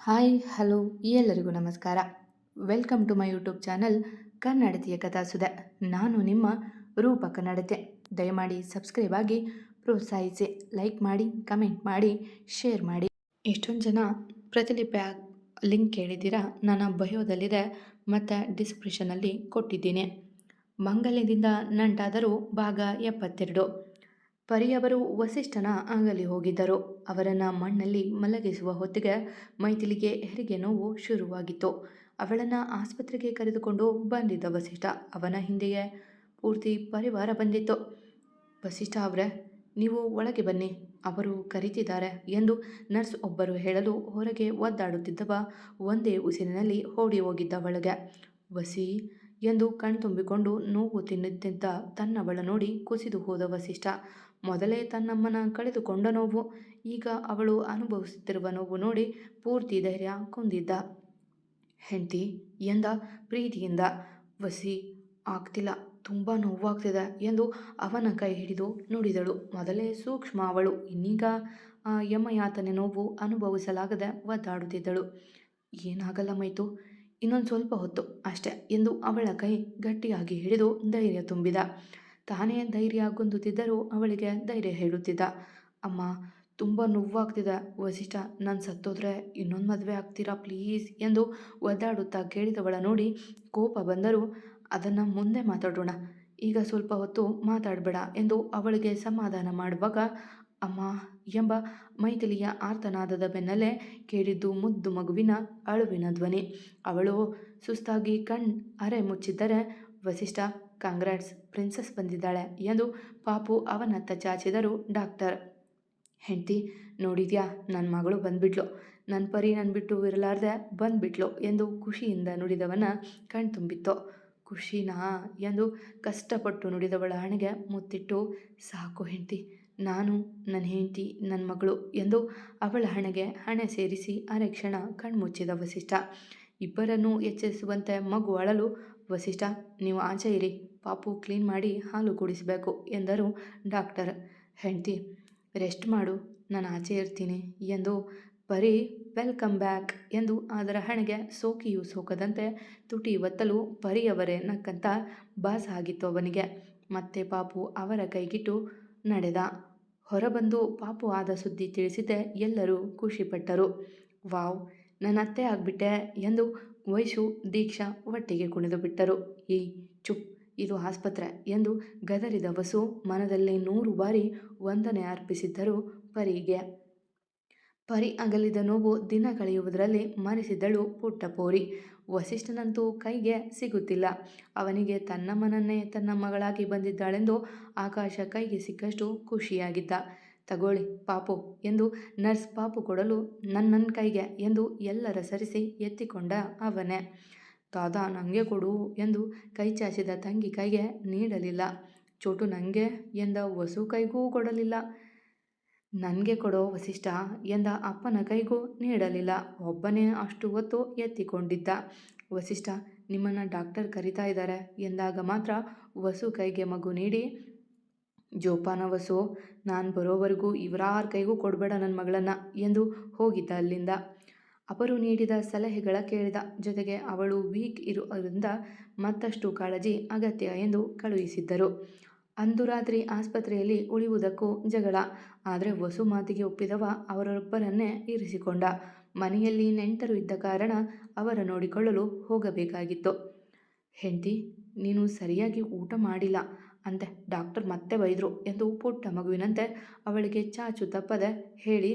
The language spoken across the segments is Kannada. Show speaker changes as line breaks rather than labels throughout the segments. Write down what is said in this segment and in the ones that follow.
ಹಾಯ್, ಹಲೋ, ಎಲ್ಲರಿಗೂ ನಮಸ್ಕಾರ. Welcome to my YouTube channel ಕನ್ನಡತಿಯ Kathasudha. ನಾನು ನಿಮ್ಮ ರೂಪ ಕನ್ನಡತೆ ದಯಮಾಡಿ ಸಬ್ಸ್ಕ್ರೈಬ್ ಆಗಿ ಪ್ರೋತ್ಸಾಹಿಸಿ. ಲೈಕ್ ಮಾಡಿ, ಕಮೆಂಟ್ ಮಾಡಿ, ಶೇರ್ ಮಾಡಿ. ಎಷ್ಟೊಂದು ಜನ ಪ್ರತಿಲಿಪಿ ಲಿಂಕ್ ಕೇಳಿದ್ದೀರಾ? ನಾನು ಬಯೋದಲ್ಲಿದೆ, ಮತ್ತು ಡಿಸ್ಕ್ರಿಪ್ಷನಲ್ಲಿ ಕೊಟ್ಟಿದ್ದೀನಿ. ಮಂಗಲ್ಯದಿಂದ ನಂಟಾದರೂ ಭಾಗ ಎಪ್ಪತ್ತೆರಡು. ಪರಿಯವರು ವಸಿಷ್ಠನ ಅಂಗಲಿ ಹೋಗಿದ್ದರು. ಅವರನ್ನು ಮಣ್ಣಲ್ಲಿ ಮಲಗಿಸುವ ಹೊತ್ತಿಗೆ ಮೈಥಿಲಿಗೆ ಹೆರಿಗೆ ನೋವು ಶುರುವಾಗಿತ್ತು. ಅವಳನ್ನು ಆಸ್ಪತ್ರೆಗೆ ಕರೆದುಕೊಂಡು ಬಂದಿದ್ದ ವಸಿಷ್ಠ ಅವನ ಹಿಂದೆಯೇ ಪೂರ್ತಿ ಪರಿವಾರ ಬಂದಿತ್ತು. ವಸಿಷ್ಠ ಅವರೇ, ನೀವು ಒಳಗೆ ಬನ್ನಿ. ಅವರು ಕರೀತಿದ್ದಾರೆ ಎಂದು ನರ್ಸ್ ಒಬ್ಬರು ಹೇಳಲು ಹೊರಗೆ ಒದ್ದಾಡುತ್ತಿದ್ದವ ಒಂದೇ ಉಸಿರಿನಲ್ಲಿ ಓಡಿ ಹೋಗಿದ್ದ ಒಳಗೆ ವಸಿ ಎಂದು ಕಣ್ತುಂಬಿಕೊಂಡು ನೋವು ತಿನ್ನುತ್ತಿದ್ದ ತನ್ನವಳ ನೋಡಿ ಕುಸಿದು ಹೋದ ವಸಿಷ್ಠ ಮೊದಲೇ ತನ್ನಮ್ಮನ ಕಳೆದುಕೊಂಡ ನೋವು, ಈಗ ಅವಳು ಅನುಭವಿಸುತ್ತಿರುವ ನೋವು ನೋಡಿ ಪೂರ್ತಿ ಧೈರ್ಯ ಕೊಂದಿದ್ದ ಹೆಂಡತಿ, ಎಂದ? ಪ್ರೀತಿಯಿಂದ? ವಸಿ, ಆಗ್ತಿಲ್ಲ, ತುಂಬ ನೋವಾಗ್ತಿದೆ ಎಂದು ಅವನ ಕೈ ಹಿಡಿದು ನುಡಿದಳು. ಮೊದಲೇ ಸೂಕ್ಷ್ಮ ಅವಳು, ಇನ್ನೀಗ ಯಮಯಾತನೆ ನೋವು ಅನುಭವಿಸಲಾಗದೆ ಒದ್ದಾಡುತ್ತಿದ್ದಳು. ಏನಾಗಲ್ಲ ಮೈತು, ಇನ್ನೊಂದು ಸ್ವಲ್ಪ ಹೊತ್ತು ಅಷ್ಟೆ ಎಂದು ಅವಳ ಕೈ ಗಟ್ಟಿಯಾಗಿ ಹಿಡಿದು ಧೈರ್ಯ ತುಂಬಿದ. ತಾನೇ ಧೈರ್ಯ ಗುಂದುತ್ತಿದ್ದರೂ ಅವಳಿಗೆ ಧೈರ್ಯ ಹೇಳುತ್ತಿದ್ದ. ಅಮ್ಮ, ತುಂಬ ನೋವಾಗ್ತಿದೆ. ವಸಿಷ್ಠ, ನಾನು ಸತ್ತೋದ್ರೆ ಇನ್ನೊಂದು ಮದುವೆ ಆಗ್ತೀರಾ ಪ್ಲೀಸ್? ಎಂದು ಒದ್ದಾಡುತ್ತಾ ಕೇಳಿದವಳ ನೋಡಿ ಕೋಪ ಬಂದರೂ, ಅದನ್ನು ಮುಂದೆ ಮಾತಾಡೋಣ. ಈಗ ಸ್ವಲ್ಪ ಹೊತ್ತು ಮಾತಾಡಬೇಡ ಎಂದು ಅವಳಿಗೆ ಸಮಾಧಾನ ಮಾಡುವಾಗ, ಅಮ್ಮ ಎಂಬ ಮೈಥಿಲಿಯ ಆರ್ತನಾದದ ಬೆನ್ನಲ್ಲೇ ಕೇಳಿದ್ದು ಮುದ್ದು ಮಗುವಿನ ಅಳುವಿನ ಧ್ವನಿ. ಅವಳು ಸುಸ್ತಾಗಿ ಕಣ್ ಅರೆ ಮುಚ್ಚಿದ್ದರೆ, ವಸಿಷ್ಠ ಕಾಂಗ್ರಾಟ್ಸ್ ಪ್ರಿನ್ಸಸ್ ಬಂದಿದ್ದಾಳೆ ಎಂದು ಪಾಪು ಅವನತ್ತ ಚಾಚಿದರು ಡಾಕ್ಟರ್. ಹೆಂಡತಿ, ನೋಡಿದ್ಯಾ? ನನ್ನ ಮಗಳು ಬಂದ್ಬಿಟ್ಲು. ನನ್ನ ಪರಿ ನನ್ನ ಬಿಟ್ಟು ಇರಲಾರ್ದೆ ಬಂದ್ಬಿಟ್ಲು ಎಂದು ಖುಷಿಯಿಂದ ನುಡಿದವನ ಕಣ್ತುಂಬಿತ್ತು ಖುಷಿನಾ? ಎಂದು ಕಷ್ಟಪಟ್ಟು ನುಡಿದವಳ ಹಣೆಗೆ ಮುತ್ತಿಟ್ಟು, ಸಾಕು ಹೆಂಡತಿ, ನಾನು ನನ್ನ ಹೆಂಡತಿ ನನ್ನ ಮಗಳು ಎಂದು ಅವಳ ಹಣೆಗೆ ಹಣೆ ಸೇರಿಸಿ ಅರೆ ಕ್ಷಣ ಕಣ್ಮುಚ್ಚಿದ ವಸಿಷ್ಠ. ಇಬ್ಬರನ್ನು ಎಚ್ಚರಿಸುವಂತೆ ಮಗು ಅಳಲು ವಸಿಷ್ಠ, ನೀವು ಆಚೆ ಇರಿ. ಪಾಪು ಕ್ಲೀನ್ ಮಾಡಿ ಹಾಲು ಕುಡಿಸಬೇಕು ಎಂದರು ಡಾಕ್ಟರ್. ಹೆಂಡತಿ, ರೆಸ್ಟ್ ಮಾಡು, ನಾನು ಆಚೆ ಇರ್ತೀನಿ ಎಂದು ಪರಿ ವೆಲ್ಕಮ್ ಬ್ಯಾಕ್ ಎಂದು ಅದರ ಹಣೆಗೆ ಸೋಕಿಯು ಸೋಕದಂತೆ ತುಟಿ ಒತ್ತಲು ಪರಿಯವರೇ ನಕ್ಕಂತ ಬಾಸ ಆಗಿತ್ತು ಅವನಿಗೆ. ಮತ್ತೆ ಪಾಪು ಅವರ ಕೈಗಿಟ್ಟು ನಡೆದ. ಹೊರಬಂದು ಪಾಪು ಆದ ಸುದ್ದಿ ತಿಳಿಸಿದೆ ಎಲ್ಲರೂ ಖುಷಿಪಟ್ಟರು. ವಾವ್ ನನ್ನ ಅತ್ತೆ ಆಗಿಬಿಟ್ಟೆ ಎಂದು ವೈಶು ದೀಕ್ಷಾ ಒಟ್ಟಿಗೆ ಕುಣಿದು ಬಿಟ್ಟರು. ಈ ಚುಪ್, ಇದು ಆಸ್ಪತ್ರೆ ಎಂದು ಗದರಿದ ವಸು ಮನದಲ್ಲಿ ನೂರು ಬಾರಿ ವಂದನೆ ಅರ್ಪಿಸಿದ್ದರು ಪರಿಗೆ. ಪರಿ ಅಗಲಿದ ನೋವು ದಿನ ಕಳೆಯುವುದರಲ್ಲಿ ಮರೆಸಿದ್ದಳು ಪುಟ್ಟಪೋರಿ ವಸಿಷ್ಠನಂತೂ ಕೈಗೆ ಸಿಗುತ್ತಿಲ್ಲ. ಅವನಿಗೆ ತನ್ನ ಮನನ್ನೇ ತನ್ನ ಮಗಳಾಗಿ ಬಂದಿದ್ದಾಳೆಂದು ಆಕಾಶ ಕೈಗೆ ಸಿಕ್ಕಷ್ಟು ಖುಷಿಯಾಗಿದ್ದ. ತಗೊಳ್ಳಿ, ಪಾಪು ಎಂದು ನರ್ಸ್ ಪಾಪು ಕೊಡಲು ನನ್ನ ಕೈಗೆ ಎಂದು ಎಲ್ಲರ ಸರಿಸಿ ಎತ್ತಿಕೊಂಡ ಅವನೇ. ದಾದಾ ನನಗೆ ಕೊಡು ಎಂದು ಕೈ ಚಾಚಿದ ತಂಗಿ ಕೈಗೆ ನೀಡಲಿಲ್ಲ. ಚೋಟು ನನಗೆ ಎಂದ ವಸು ಕೈಗೂ ಕೊಡಲಿಲ್ಲ. ನನಗೆ ಕೊಡೋ ವಸಿಷ್ಠ ಎಂದ ಅಪ್ಪನ ಕೈಗೂ ನೀಡಲಿಲ್ಲ. ಒಬ್ಬನೇ ಅಷ್ಟು ಹೊತ್ತು ಎತ್ತಿಕೊಂಡಿದ್ದ. ವಸಿಷ್ಠ, ನಿಮ್ಮನ್ನು ಡಾಕ್ಟರ್ ಕರಿತಾ ಇದ್ದಾರೆ ಎಂದಾಗ ಮಾತ್ರ ವಸು ಕೈಗೆ ಮಗು ನೀಡಿ ಜೋಪಾನ, ವಸು, ನಾನು ಬರೋವರೆಗೂ ಇವರಾರ ಕೈಗೂ ಕೊಡಬೇಡ ನನ್ನ ಮಗಳನ್ನು ಎಂದು ಹೋಗಿದ್ದ ಅಲ್ಲಿಂದ. ಅವರು ನೀಡಿದ ಸಲಹೆಗಳ ಕೇಳಿದ ಜೊತೆಗೆ ಅವಳು ವೀಕ್ ಇರುವುದರಿಂದ ಮತ್ತಷ್ಟು ಕಾಳಜಿ ಅಗತ್ಯ ಎಂದು ಕಳುಹಿಸಿದ್ದರು. ಅಂದು ರಾತ್ರಿ ಆಸ್ಪತ್ರೆಯಲ್ಲಿ ಉಳಿಯುವುದಕ್ಕೂ ಜಗಳ. ಆದರೆ ವಸು ಮಾತಿಗೆ ಒಪ್ಪಿದವ ಅವರೊಬ್ಬರನ್ನೇ ಇರಿಸಿಕೊಂಡ. ಮನೆಯಲ್ಲಿ ನೆಂಟರು ಇದ್ದ ಕಾರಣ ಅವರ ನೋಡಿಕೊಳ್ಳಲು ಹೋಗಬೇಕಾಗಿತ್ತು. ಹೆಂಡತಿ, ನೀನು ಸರಿಯಾಗಿ ಊಟ ಮಾಡಿಲ್ಲ. ಅಂತೆ ಡಾಕ್ಟರ್ ಮತ್ತೆ ಬೈದರು ಎಂದು ಪುಟ್ಟ ಮಗುವಿನಂತೆ ಅವಳಿಗೆ ಚಾಚು ತಪ್ಪದೆ ಹೇಳಿ,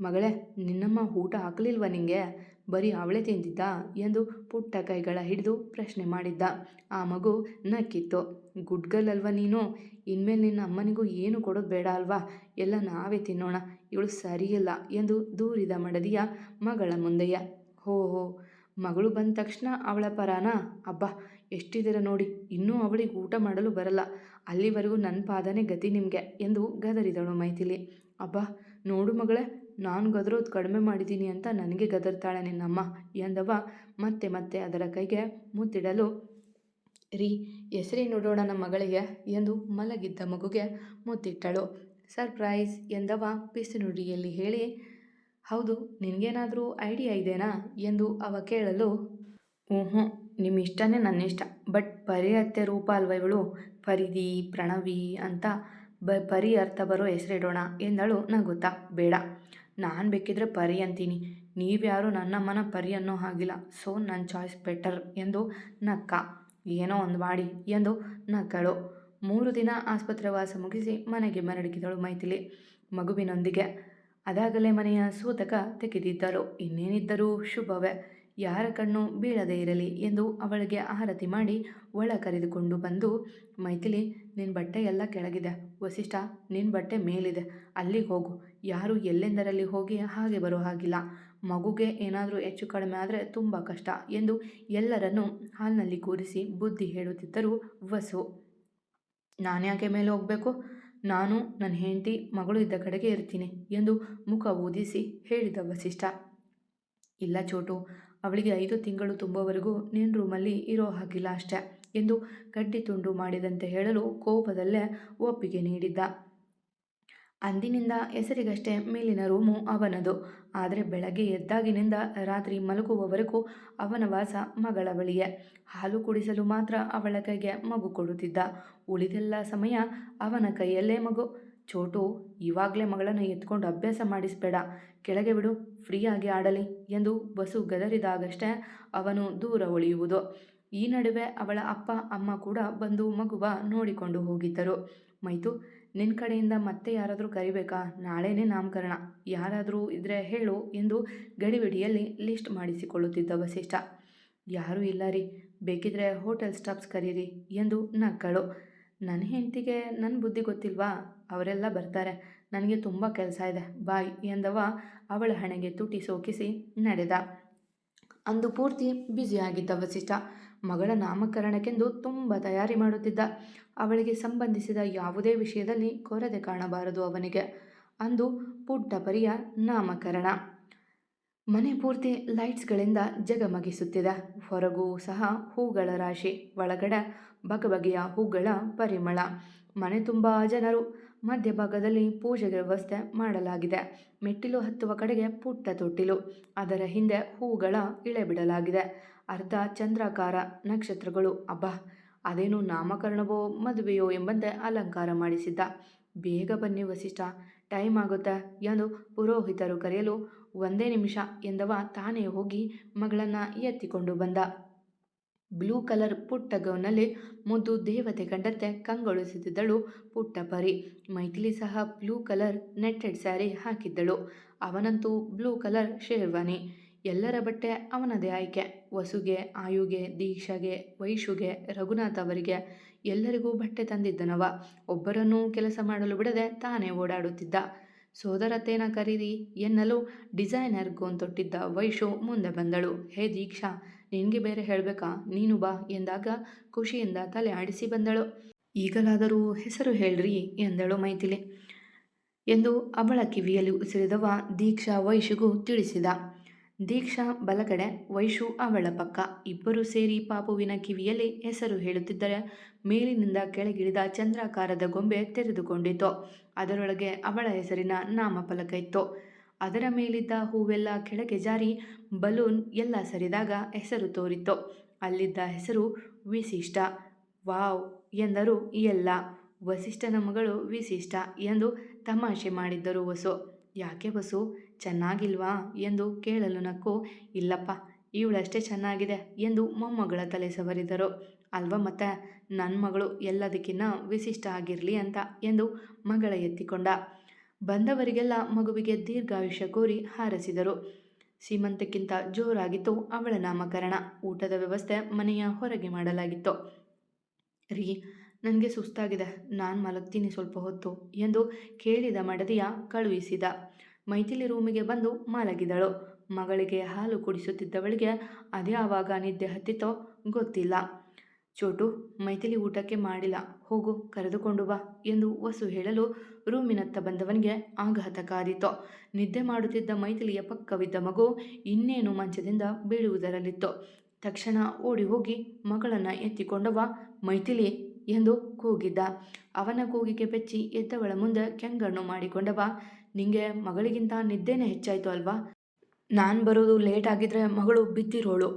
ಮಗಳೇ, ನಿನ್ನಮ್ಮ ಊಟ ಹಾಕಲಿಲ್ವ ನಿಂಗೆ? ಬರೀ ಅವಳೆ ತಿಂದಿದ್ದ? ಎಂದು ಪುಟ್ಟ ಕೈಗಳ ಹಿಡಿದು ಪ್ರಶ್ನೆ ಮಾಡಿದ್ದ. ಆ ಮಗು ನಕ್ಕಿತ್ತು. ಗುಡ್ಗಲ್ ಅಲ್ವ ನೀನು? ಇನ್ಮೇಲೆ ನಿನ್ನ ಅಮ್ಮನಿಗೂ ಏನು ಕೊಡೋದು ಬೇಡ ಅಲ್ವಾ? ಎಲ್ಲ ನಾವೇ ತಿನ್ನೋಣ. ಇವಳು ಸರಿಯಿಲ್ಲ ಎಂದು ದೂರಿದ ಮಡದಿಯ ಮಗಳ ಮುಂದೆಯ. ಹೋ ಹೋ ಮಗಳು ಬಂದ ತಕ್ಷಣ ಅವಳ ಪರಾನ, ಅಬ್ಬಾ ಎಷ್ಟಿದ್ದೀರ ನೋಡಿ, ಇನ್ನೂ ಅವಳಿಗೆ ಊಟ ಮಾಡಲು ಬರಲ್ಲ. ಅಲ್ಲಿವರೆಗೂ ನನ್ನ ಪಾದನೇ ಗತಿ ನಿಮಗೆ ಎಂದು ಗದರಿದಳು ಮೈಥಿಲಿ. ಅಬ್ಬಾ, ನೋಡು ಮಗಳೇ, ನಾನು ಗದರೋದು ಕಡಿಮೆ ಮಾಡಿದ್ದೀನಿ ಅಂತ ನನಗೆ ಗದರ್ತಾಳೆ ನಿನ್ನಮ್ಮ ಎಂದವ. ಮತ್ತೆ ಮತ್ತೆ ಅದರ ಕೈಗೆ ಮುತ್ತಿಡಲು, ರೀ ಹೆಸರೇ ನೋಡೋಣ ನಮ್ಮ ಮಗಳಿಗೆ ಎಂದು ಮಲಗಿದ್ದ ಮಗುಗೆ ಮುತ್ತಿಟ್ಟಳು. ಸರ್ಪ್ರೈಸ್ ಎಂದವ. ನುಡಿಯಲ್ಲಿ ಹೇಳಿ ಹೌದು, ನಿನಗೇನಾದರೂ ಐಡಿಯಾ ಇದೆನಾ? ಎಂದು ಅವ ಕೇಳಲು ಹ್ಞೂ ನಿಮ್ಮ ಇಷ್ಟನೇ ನನ್ನ ಇಷ್ಟ ಬಟ್ ಪರಿ ಅತ್ತೆ ರೂಪ ಅಲ್ವಾ ಇವಳು? ಪರಿದಿ ಪ್ರಣವಿ ಅಂತ ಬ, ಪರಿ ಅರ್ಥ ಬರೋ ಹೆಸರಿಡೋಣ ಎಂದಳು ನಗುತ್ತಾ. ಬೇಡ, ನಾನು ಬೇಕಿದ್ರೆ ಪರಿ ಅಂತೀನಿ. ನೀವ್ಯಾರು ನನ್ನಮ್ಮನ ಪರಿ ಅನ್ನೋ ಹಾಗಿಲ್ಲ. ಸೊ ನನ್ನ ಚಾಯ್ಸ್ ಬೆಟರ್ ಎಂದು ನಕ್ಕ. ಏನೋ ಒಂದು ಮಾಡಿ ಎಂದು ನಕ್ಕಳು. ಮೂರು ದಿನ ಆಸ್ಪತ್ರೆ ವಾಸ ಮುಗಿಸಿ ಮನೆಗೆ ಮರಳಿಗಿದಳು ಮೈಥಿಲಿ ಮಗುವಿನೊಂದಿಗೆ. ಅದಾಗಲೇ ಮನೆಯ ಸೂತಕ ತೆಗೆದಿದ್ದರು. ಇನ್ನೇನಿದ್ದರೂ ಶುಭವೇ. ಯಾರ ಕಣ್ಣು ಬೀಳದೇ ಇರಲಿ ಎಂದು ಅವಳಿಗೆ ಆರತಿ ಮಾಡಿ ಒಳ ಕರೆದುಕೊಂಡು ಬಂದು, ಮೈಥಿಲಿ ನಿನ್ನ ಬಟ್ಟೆ ಎಲ್ಲ ಕೆಳಗಿದೆ. ವಸಿಷ್ಠ ನಿನ್ನ ಬಟ್ಟೆ ಮೇಲಿದೆ. ಅಲ್ಲಿಗೆ ಹೋಗು. ಯಾರು ಎಲ್ಲೆಂದರಲ್ಲಿ ಹೋಗಿ ಹಾಗೆ ಬರೋ ಹಾಗಿಲ್ಲ. ಮಗುಗೆ ಏನಾದರೂ ಹೆಚ್ಚು ಕಡಿಮೆ ಆದರೆ ತುಂಬ ಕಷ್ಟ ಎಂದು ಎಲ್ಲರನ್ನೂ ಹಾಲ್ನಲ್ಲಿ ಕೂರಿಸಿ ಬುದ್ಧಿ ಹೇಳುತ್ತಿದ್ದರು ವಸು. ನಾನ್ಯಾಕೆ ಮೇಲೆ ಹೋಗಬೇಕು? ನಾನು ನನ್ನ ಹೆಂಡತಿ ಮಗಳು ಇದ್ದ ಕಡೆಗೆ ಇರ್ತೀನಿ ಎಂದು ಮುಖ ಊದಿಸಿ ಹೇಳಿದ ವಸಿಷ್ಠ. ಇಲ್ಲ ಚೋಟು, ಅವಳಿಗೆ ಐದು ತಿಂಗಳು ತುಂಬುವವರೆಗೂ ನಿನ್ನ ರೂಮಲ್ಲಿ ಇರೋ ಹಾಗಿಲ್ಲ ಅಷ್ಟೆ ಎಂದು ಕಡ್ಡಿ ತುಂಡು ಮಾಡಿದಂತೆ ಹೇಳಲು ಕೋಪದಲ್ಲೇ ಒಪ್ಪಿಗೆ ನೀಡಿದ್ದ. ಅಂದಿನಿಂದ ಹೆಸರಿಗಷ್ಟೇ ಮೇಲಿನ ರೂಮು ಅವನದು. ಆದರೆ ಬೆಳಗ್ಗೆ ಎದ್ದಾಗಿನಿಂದ ರಾತ್ರಿ ಮಲಗುವವರೆಗೂ ಅವನ ವಾಸ ಮಗಳ ಬಳಿಯೇ. ಹಾಲು ಕುಡಿಸಲು ಮಾತ್ರ ಅವಳ ಕೈಗೆ ಮಗು ಕೊಡುತ್ತಿದ್ದ. ಉಳಿದೆಲ್ಲ ಸಮಯ ಅವನ ಕೈಯಲ್ಲೇ ಮಗು. ಚೋಟು, ಇವಾಗಲೇ ಮಗಳನ್ನು ಎತ್ಕೊಂಡು ಅಭ್ಯಾಸ ಮಾಡಿಸ್ಬೇಡ. ಕೆಳಗೆ ಬಿಡು, ಫ್ರೀಯಾಗಿ ಆಡಲಿ ಎಂದು ಬಸು ಗದರಿದಾಗಷ್ಟೇ ಅವನು ದೂರ ಉಳಿಯುವುದು. ಈ ನಡುವೆ ಅವಳ ಅಪ್ಪ, ಅಮ್ಮ ಕೂಡ ಬಂದು ಮಗುವ ನೋಡಿಕೊಂಡು ಹೋಗಿದ್ದರು. ಮೈತು ನಿನ್ನ ಕಡೆಯಿಂದ ಮತ್ತೆ ಯಾರಾದರೂ ಕರಿಬೇಕಾ? ನಾಳೆನೇ ನಾಮಕರಣ. ಯಾರಾದರೂ ಇದ್ರೆ ಹೇಳು ಎಂದು ಗಡಿಬಿಡಿಯಲ್ಲಿ ಲಿಸ್ಟ್ ಮಾಡಿಸಿಕೊಳ್ಳುತ್ತಿದ್ದ ವಸಿಷ್ಠ. ಯಾರೂ ಇಲ್ಲ ರೀ. ಬೇಕಿದ್ರೆ ಹೋಟೆಲ್ ಸ್ಟಾಫ್ಸ್ ಕರೀರಿ ಎಂದು ನಕ್ಕಳು. ನನ್ನ ಹೆಂಡತಿಗೆ ನನ್ನ ಬುದ್ಧಿ ಗೊತ್ತಿಲ್ವಾ? ಅವರೆಲ್ಲ ಬರ್ತಾರೆ. ನನಗೆ ತುಂಬ ಕೆಲಸ ಇದೆ. ಬಾಯ್ ಎಂದವ ಅವಳ ಹಣೆಗೆ ತುಟಿ ಸೋಕಿಸಿ ನಡೆದ. ಅಂದು ಪೂರ್ತಿ ಬ್ಯುಸಿಯಾಗಿದ್ದ ವಸಿಷ್ಠ. ಮಗಳ ನಾಮಕರಣಕ್ಕೆಂದು ತುಂಬ ತಯಾರಿ ಮಾಡುತ್ತಿದ್ದ. ಅವಳಿಗೆ ಸಂಬಂಧಿಸಿದ ಯಾವುದೇ ವಿಷಯದಲ್ಲಿ ಕೊರತೆ ಕಾಣಬಾರದು ಅವನಿಗೆ. ಅಂದು ಪುಟ್ಟ ಪರಿಯ ನಾಮಕರಣ. ಮನೆ ಪೂರ್ತಿ ಲೈಟ್ಸ್ಗಳಿಂದ ಜಗಮಗಿಸುತ್ತಿದೆ. ಹೊರಗೂ ಸಹ ಹೂಗಳ ರಾಶಿ, ಒಳಗಡೆ ಬಗೆಬಗೆಯ ಹೂಗಳ ಪರಿಮಳ. ಮನೆ ತುಂಬ ಜನರು ಮಧ್ಯಭಾಗದಲ್ಲಿ ಪೂಜೆಗೆ ವ್ಯವಸ್ಥೆ ಮಾಡಲಾಗಿದೆ. ಮೆಟ್ಟಿಲು ಹತ್ತುವ ಕಡೆಗೆ ಪುಟ್ಟ ತೊಟ್ಟಿಲು, ಅದರ ಹಿಂದೆ ಹೂಗಳ ಇಳೆ ಬಿಡಲಾಗಿದೆ ಅರ್ಧ ಚಂದ್ರಾಕಾರ ನಕ್ಷತ್ರಗಳು, ಅಬ್ಬಾ! ಅದೇನು ನಾಮಕರಣವೋ, ಮದುವೆಯೋ ಎಂಬಂತೆ ಅಲಂಕಾರ ಮಾಡಿಸಿದ್ದ. ಬೇಗ ಬನ್ನಿ ವಸಿಷ್ಠ, ಟೈಮ್ ಆಗುತ್ತೆ ಎಂದು ಪುರೋಹಿತರು ಕರೆಯಲು, ಒಂದೇ ನಿಮಿಷ ಎಂದವ ತಾನೇ ಹೋಗಿ ಮಗಳನ್ನು ಎತ್ತಿಕೊಂಡು ಬಂದ. ಬ್ಲೂ ಕಲರ್ ಪುಟ್ಟ ಗೌನಲ್ಲಿ ಮುದ್ದು ದೇವತೆ ಕಂಡಂತೆ ಕಂಗೊಳಿಸುತ್ತಿದ್ದಳು ಪುಟ್ಟ ಪರಿ ಮೈಥಿಲಿ ಸಹ ಬ್ಲೂ ಕಲರ್ ನೆಟ್ಟೆಡ್ ಸ್ಯಾರಿ ಹಾಕಿದ್ದಳು. ಅವನಂತೂ ಬ್ಲೂ ಕಲರ್ ಶೇರ್ವಾನಿ ಎಲ್ಲರ ಬಟ್ಟೆ ಅವನದೇ ಆಯ್ಕೆ. ವಸುಗೆ, ಆಯುಗೆ, ದೀಕ್ಷಾಗೆ, ವೈಶುಗೆ, ರಘುನಾಥ್ ಅವರಿಗೆ ಎಲ್ಲರಿಗೂ ಬಟ್ಟೆ ತಂದಿದ್ದನವ. ಒಬ್ಬರನ್ನೂ ಕೆಲಸ ಮಾಡಲು ಬಿಡದೆ ತಾನೇ ಓಡಾಡುತ್ತಿದ್ದ. ಸೋದರತ್ತೇನ ಕರೀರಿ ಎನ್ನಲು ಡಿಸೈನರ್ ಗೋನ್ ತೊಟ್ಟಿದ್ದ ವೈಶು ಮುಂದೆ ಬಂದಳು. ಹೇ ದೀಕ್ಷಾ ನಿನಗೆ ಬೇರೆ ಹೇಳಬೇಕಾ? ನೀನು ಬಾ ಎಂದಾಗ ಖುಷಿಯಿಂದ ತಲೆ ಆಡಿಸಿ ಬಂದಳು. ಈಗಲಾದರೂ ಹೆಸರು ಹೇಳ್ರಿ ಎಂದಳು ಮೈಥಿಲಿ. ಎಂದು ಅವಳ ಕಿವಿಯಲ್ಲಿ ಉಸಿರಿದವ ದೀಕ್ಷಾ ವೈಶುಗೂ ತಿಳಿಸಿದ. ದೀಕ್ಷಾ ಬಲಗಡೆ, ವೈಶು ಅವಳ ಪಕ್ಕ. ಇಬ್ಬರು ಸೇರಿ ಪಾಪುವಿನ ಕಿವಿಯಲ್ಲಿ ಹೆಸರು ಹೇಳುತ್ತಿದ್ದರೆ ಮೇಲಿನಿಂದ ಕೆಳಗಿಳಿದ ಚಂದ್ರಾಕಾರದ ಗೊಂಬೆ ತೆರೆದುಕೊಂಡಿತು ಅದರೊಳಗೆ ಅವಳ ಹೆಸರಿನ ನಾಮಫಲಕ ಇತ್ತು. ಅದರ ಮೇಲಿದ್ದ ಹೂವೆಲ್ಲ ಕೆಳಗೆ ಜಾರಿ ಬಲೂನ್ ಎಲ್ಲ ಸರಿದಾಗ ಹೆಸರು ತೋರಿತ್ತು. ಅಲ್ಲಿದ್ದ ಹೆಸರು ವಿಶಿಷ್ಟ. ವಾವ್ ಎಂದರು ಎಲ್ಲ. ವಸಿಷ್ಠನ ಮಗಳು ವಿಶಿಷ್ಟ ಎಂದು ತಮಾಷೆ ಮಾಡಿದ್ದರು ವಸು. ಯಾಕೆ ವಸು? ಚೆನ್ನಾಗಿಲ್ವಾ ಎಂದು ಕೇಳಲು ನಕ್ಕು. ಇಲ್ಲಪ್ಪ, ಇವಳಷ್ಟೇ ಚೆನ್ನಾಗಿದೆ ಎಂದು ಮೊಮ್ಮಗಳ ತಲೆ ಸವರಿದರು. ಅಲ್ವಾ ಮತ್ತೆ? ನನ್ನ ಮಗಳು ಎಲ್ಲದಕ್ಕಿನ್ನ ವಿಶಿಷ್ಟ ಆಗಿರಲಿ ಅಂತ ಎಂದು ಮಗಳ ಎತ್ತಿಕೊಂಡ. ಬಂದವರಿಗೆಲ್ಲ ಮಗುವಿಗೆ ದೀರ್ಘಾಯುಷ್ಯ ಕೋರಿ ಹಾರಸಿದರು. ಸೀಮಂತಕ್ಕಿಂತ ಜೋರಾಗಿತ್ತು ಅವಳ ನಾಮಕರಣ. ಊಟದ ವ್ಯವಸ್ಥೆ ಮನೆಯ ಹೊರಗೆ ಮಾಡಲಾಗಿತ್ತು. ರೀ ನನಗೆ ಸುಸ್ತಾಗಿದೆ. ನಾನು ಮಲಗ್ತೀನಿ ಸ್ವಲ್ಪ ಹೊತ್ತು ಎಂದು ಕೇಳಿದ ಮಡದಿಯ ಕಳುಹಿಸಿದ. ಮೈಥಿಲಿ ರೂಮಿಗೆ ಬಂದು ಮಲಗಿದಳು. ಮಗಳಿಗೆ ಹಾಲು ಕುಡಿಸುತ್ತಿದ್ದವಳಿಗೆ ಅದೇ ಆವಾಗ ನಿದ್ದೆ ಹತ್ತಿತೋ ಗೊತ್ತಿಲ್ಲ. ಚೋಟು, ಮೈಥಿಲಿ ಊಟಕ್ಕೆ ಮಾಡಿಲ್ಲ. ಹೋಗು, ಕರೆದುಕೊಂಡು ಬಾ ಎಂದು ವಸು ಹೇಳಲು ರೂಮಿನತ್ತ ಬಂದವನಿಗೆ ಆಘಾತ ಕಾದಿತ್ತು. ನಿದ್ದೆ ಮಾಡುತ್ತಿದ್ದ ಮೈಥಿಲಿಯ ಪಕ್ಕವಿದ್ದ ಮಗು ಇನ್ನೇನು ಮಂಚದಿಂದ ಬೀಳುವುದರಲ್ಲಿತ್ತು. ತಕ್ಷಣ ಓಡಿ ಹೋಗಿ ಮಗಳನ್ನು ಎತ್ತಿಕೊಂಡವ ಮೈಥಿಲಿ ಎಂದು ಕೂಗಿದ್ದ. ಅವನ ಕೂಗಿಗೆ ಬೆಚ್ಚಿ ಎದ್ದವಳ ಮುಂದೆ ಕೆಂಗಣ್ಣು ಮಾಡಿಕೊಂಡವ ನಿಂಗೆ ಮಗಳಿಗಿಂತ ನಿದ್ದೆನೇ ಹೆಚ್ಚಾಯಿತು ಅಲ್ವಾ? ನಾನು ಬರೋದು ಲೇಟ್ ಆಗಿದ್ರೆ ಮಗಳು ಬಿದ್ದಿರೋಳು.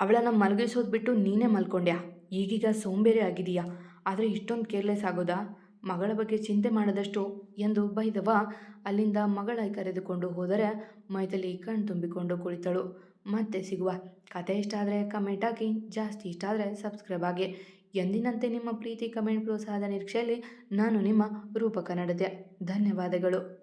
ಅವಳನ್ನು ಮಲಗಿಸೋದು ಬಿಟ್ಟು ನೀನೇ ಮಲ್ಕೊಂಡ್ಯಾ? ಈಗೀಗ ಸೋಂಬೇರಿ ಆಗಿದೆಯಾ? ಆದರೆ ಇಷ್ಟೊಂದು ಕೇರ್ಲೆಸ್ ಆಗೋದಾ? ಮಗಳ ಬಗ್ಗೆ ಚಿಂತೆ ಮಾಡದಷ್ಟು ಎಂದು ಬೈದವ ಅಲ್ಲಿಂದ ಮಗಳ ಕರೆದುಕೊಂಡು ಹೋದರೆ ಮೈದಲ್ಲಿ ಕಣ್ಣು ತುಂಬಿಕೊಂಡು ಕುಳಿತಳು. ಮತ್ತೆ ಸಿಗುವ. ಕತೆ ಇಷ್ಟ ಆದರೆ ಕಮೆಂಟ್ ಹಾಕಿ. ಜಾಸ್ತಿ ಇಷ್ಟ ಆದರೆ ಸಬ್ಸ್ಕ್ರೈಬ್ ಆಗಿ ಎಂದಿನಂತೆ ನಿಮ್ಮ ಪ್ರೀತಿ ಕಮೆಂಟ್ ಪ್ರೋತ್ಸಾಹದ ನಿರೀಕ್ಷೆಯಲ್ಲಿ ನಾನು ನಿಮ್ಮ ರೂಪಕ ನಡೆದೆ ಧನ್ಯವಾದಗಳು.